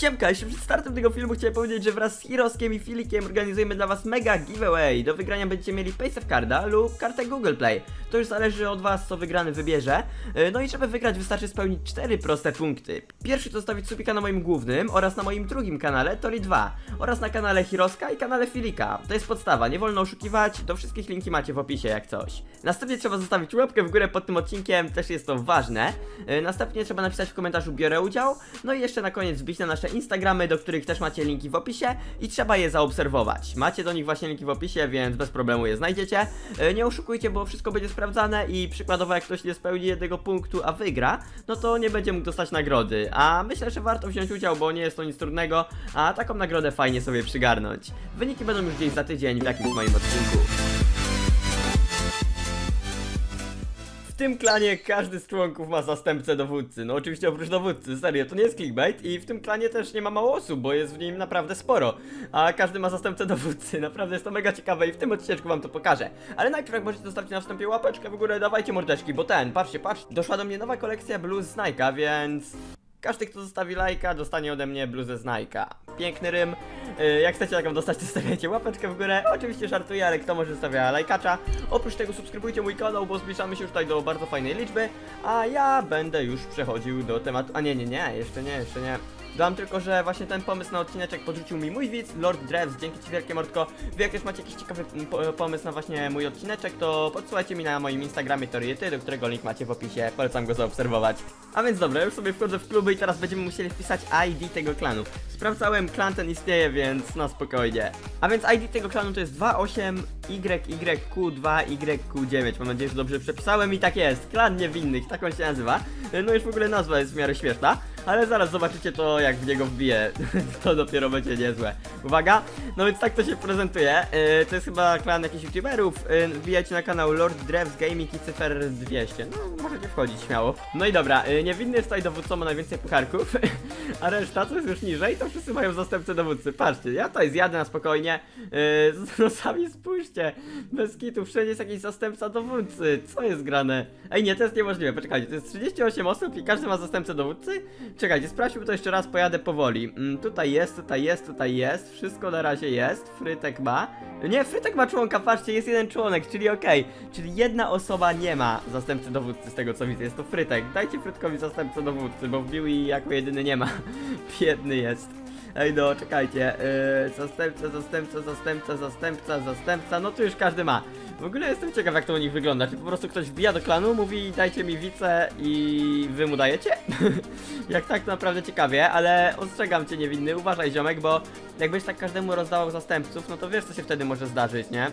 Siemka, jeszcze przed startem tego filmu chciałem powiedzieć, że wraz z Hiroskiem i Filikiem organizujemy dla was mega giveaway. Do wygrania będziecie mieli Paysafe Carda lub kartę Google Play. To już zależy od was, co wygrany wybierze. Yy, No i żeby wygrać wystarczy spełnić cztery proste punkty. Pierwszy to zostawić subika na moim głównym oraz na moim drugim kanale Tori 2 oraz na kanale Hiroska i kanale Filika. To jest podstawa, nie wolno oszukiwać, do wszystkich linki macie w opisie jak coś. Następnie trzeba zostawić łapkę w górę pod tym odcinkiem, też jest to ważne. Yy, Następnie trzeba napisać w komentarzu biorę udział, no i jeszcze na koniec wbić na nasze Instagramy, do których też macie linki w opisie i trzeba je zaobserwować. Macie do nich właśnie linki w opisie, więc bez problemu je znajdziecie. Yy, Nie oszukujcie, bo wszystko będzie sprawdzane i przykładowo jak ktoś nie spełni jednego punktu, a wygra, no to nie będzie mógł dostać nagrody. A myślę, że warto wziąć udział, bo nie jest to nic trudnego, a taką nagrodę fajnie sobie przygarnąć. Wyniki będą już gdzieś za tydzień w jakimś moim odcinku. Tym klanie każdy z członków ma zastępcę dowódcy. No oczywiście oprócz dowódcy, serio, to nie jest clickbait i w tym klanie też nie ma mało osób, bo jest w nim naprawdę sporo. A każdy ma zastępcę dowódcy. Naprawdę jest to mega ciekawe i w tym odcineczku wam to pokażę. Ale najpierw jak możecie zostawić na wstępie łapeczkę w górę, dawajcie mordeczki, bo ten, patrzcie, patrzcie, doszła do mnie nowa kolekcja blues z Nike'a, więc... Każdy, kto zostawi lajka, dostanie ode mnie bluzę z Nike'a. Piękny rym. Yy, Jak chcecie taką dostać, to stawiajcie łapeczkę w górę. Oczywiście żartuję, ale kto może zostawia lajkacza. Oprócz tego subskrybujcie mój kanał, bo zbliżamy się już tutaj do bardzo fajnej liczby. A ja będę już przechodził do tematu. A nie, nie, nie, jeszcze nie, jeszcze nie. Dodam tylko, że właśnie ten pomysł na odcineczek podrzucił mi mój widz, Lord Drews, dzięki Ci wielkie mordko. Wy jak też macie jakiś ciekawy po, pomysł na właśnie mój odcineczek, to podsyłajcie mi na moim Instagramie Toriety, do którego link macie w opisie, polecam go zaobserwować. A więc dobra, już sobie wchodzę w kluby i teraz będziemy musieli wpisać ID tego klanu. Sprawdzałem, klan ten istnieje, więc na spokojnie. A więc ID tego klanu to jest YYQ2YQ9, mam nadzieję, że dobrze przepisałem i tak jest, klan niewinnych, tak on się nazywa. No już w ogóle nazwa jest w miarę śmieszna. Ale zaraz zobaczycie to, jak w niego wbije. to dopiero będzie niezłe. Uwaga! No więc tak to się prezentuje. Yy, to jest chyba klan jakichś youtuberów. Yy, wbijajcie na kanał Lord Drews Gaming i cyfer 200. No, możecie wchodzić śmiało. No i dobra, yy, niewinny jest tutaj dowódcą, ma najwięcej pucharków. a reszta, co jest już niżej, to wszyscy mają zastępcę dowódcy. Patrzcie, ja tutaj zjadę na spokojnie. Yy, no sami spójrzcie. Bez kitu, wszędzie jest jakiś zastępca dowódcy. Co jest grane? Ej, nie, to jest niemożliwe. Poczekajcie, to jest 38 osób i każdy ma zastępcę dowódcy? Czekajcie, sprawdźmy to jeszcze raz, pojadę powoli. Mm, tutaj jest, tutaj jest, tutaj jest. Wszystko na razie jest. Frytek ma. Nie, Frytek ma członka, patrzcie, jest jeden członek, czyli okej. Czyli jedna osoba nie ma zastępcy dowódcy z tego co widzę. Jest to Frytek. Dajcie Frytkowi zastępcę dowódcy, bo wbił i jako jedyny nie ma. Biedny jest. Ej no, czekajcie. Yy, zastępca, zastępca, zastępca, zastępca, zastępca. No tu już każdy ma. W ogóle jestem ciekaw jak to u nich wygląda. Czy po prostu ktoś wbija do klanu, mówi dajcie mi wice i wy mu dajecie? jak tak to naprawdę ciekawie, ale ostrzegam cię niewinny, uważaj ziomek, bo jakbyś tak każdemu rozdawał zastępców, no to wiesz co się wtedy może zdarzyć, nie?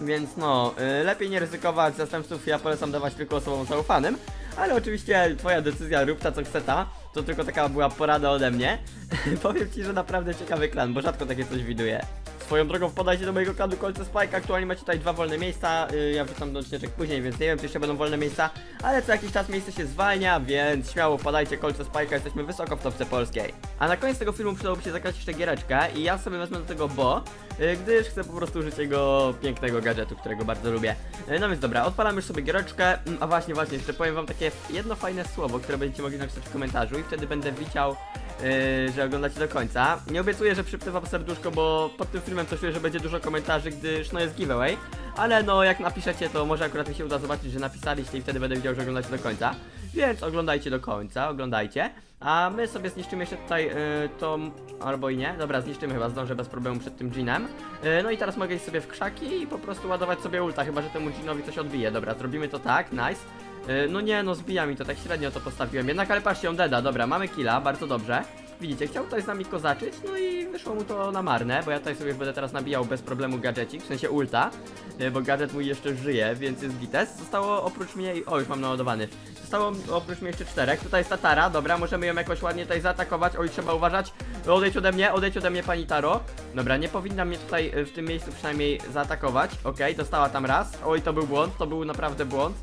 Więc no, y, lepiej nie ryzykować zastępców, ja polecam dawać tylko osobom zaufanym, ale oczywiście twoja decyzja, rób ta co chce ta, to tylko taka była porada ode mnie. Powiem ci, że naprawdę ciekawy klan, bo rzadko takie coś widuję. Swoją drogą wpadajcie do mojego klanu Kolce Spike, aktualnie macie tutaj dwa wolne miejsca, y, ja wrzucam do odcineczek później, więc nie wiem czy jeszcze będą wolne miejsca, ale co jakiś czas miejsce się zwalnia, więc śmiało wpadajcie Kolce Spike, jesteśmy wysoko w topce polskiej. A na koniec tego filmu przydałoby się zagrać jeszcze giereczkę i ja sobie wezmę do tego Bo, y, gdyż chcę po prostu użyć jego pięknego gadżetu, którego bardzo lubię. Y, No więc dobra, odpalam już sobie giereczkę, Mm, a właśnie, właśnie, jeszcze powiem wam takie jedno fajne słowo, które będziecie mogli napisać w komentarzu i wtedy będę widział Yy, że oglądacie do końca. Nie obiecuję, że przypnę wam serduszko, bo pod tym filmem to czuję, że będzie dużo komentarzy, gdyż no jest giveaway. Ale no jak napiszecie, to może akurat mi się uda zobaczyć, że napisaliście i wtedy będę widział, że oglądacie do końca. Więc oglądajcie do końca, oglądajcie. A my sobie zniszczymy jeszcze tutaj yy, tą... albo i nie. Dobra, zniszczymy chyba, zdążę bez problemu przed tym Jeanem. Yy, no i teraz mogę iść sobie w krzaki i po prostu ładować sobie ulta, chyba że temu Jeanowi coś odbije. Dobra, zrobimy to tak, nice. Yy, No nie, no zbija mi to, tak średnio to postawiłem. Jednak, ale patrzcie, on deda, dobra, mamy killa, bardzo dobrze. Widzicie, chciał tutaj z nami kozaczyć, no i wyszło mu to na marne, bo ja tutaj sobie będę teraz nabijał bez problemu gadżecik, w sensie ulta, yy, bo gadżet mój jeszcze żyje, więc jest gites. Zostało oprócz mnie, o już mam naładowany, zostało oprócz mnie jeszcze czterech, tutaj jest Tatara, dobra, możemy ją jakoś ładnie tutaj zaatakować, oj trzeba uważać, odejdź ode mnie, odejdź ode mnie pani Taro, dobra, nie powinna mnie tutaj yy, w tym miejscu przynajmniej zaatakować, okej, dostała tam raz, oj to był błąd, to był naprawdę błąd,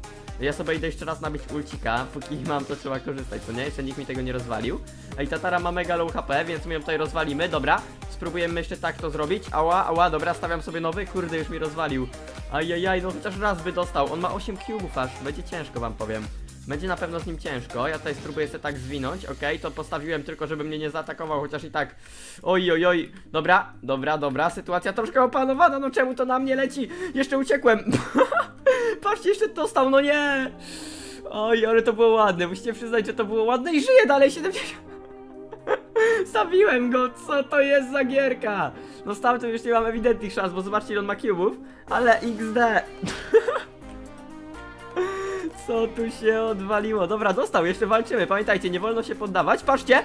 ja sobie idę jeszcze raz nabić ulcika, póki mam to trzeba korzystać, co nie? Jeszcze nikt mi tego nie rozwalił. Ej, Tatara ma mega low HP, więc my ją tutaj rozwalimy, dobra. Spróbujemy jeszcze tak to zrobić. Ała, ała, dobra, stawiam sobie nowy, kurde, już mi rozwalił. Ajajaj, no chociaż raz by dostał. On ma 8 cubów aż, będzie ciężko wam powiem. Będzie na pewno z nim ciężko. Ja tutaj spróbuję sobie tak zwinąć, okej? To postawiłem tylko, żeby mnie nie zaatakował, chociaż i tak. Oj, oj, oj. Dobra, dobra, dobra. Sytuacja troszkę opanowana. No czemu to na mnie leci? Jeszcze uciekłem. Patrzcie, jeszcze dostał, no nie. Oj, ale to było ładne. Musicie przyznać, że to było ładne i żyje dalej 70. Zabiłem go, co to jest za gierka? No z tamtym już nie mam ewidentnych szans, bo zobaczcie ile on ma cubów, ale XD. Co tu się odwaliło? Dobra, dostał, jeszcze walczymy. Pamiętajcie, nie wolno się poddawać. Patrzcie!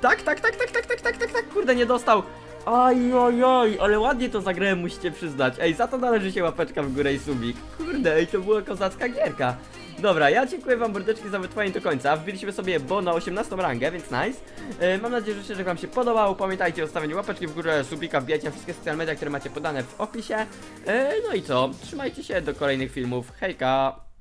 Tak, tak, tak, tak, tak, tak, tak, tak, tak, kurde, nie dostał. Oj, oj, oj, ale ładnie to zagrałem, musicie przyznać. Ej, za to należy się łapeczka w górę i subik. Kurde, ej, to była kozacka gierka. Dobra, ja dziękuję wam mordeczki za wytrwanie do końca. Wbiliśmy sobie bo na 18 rangę, więc nice. E, mam nadzieję, że wam się podobało. Pamiętajcie o stawieniu łapeczki w górę, subika, wbijajcie na wszystkie social media, które macie podane w opisie. E, no i co? Trzymajcie się do kolejnych filmów. Hejka!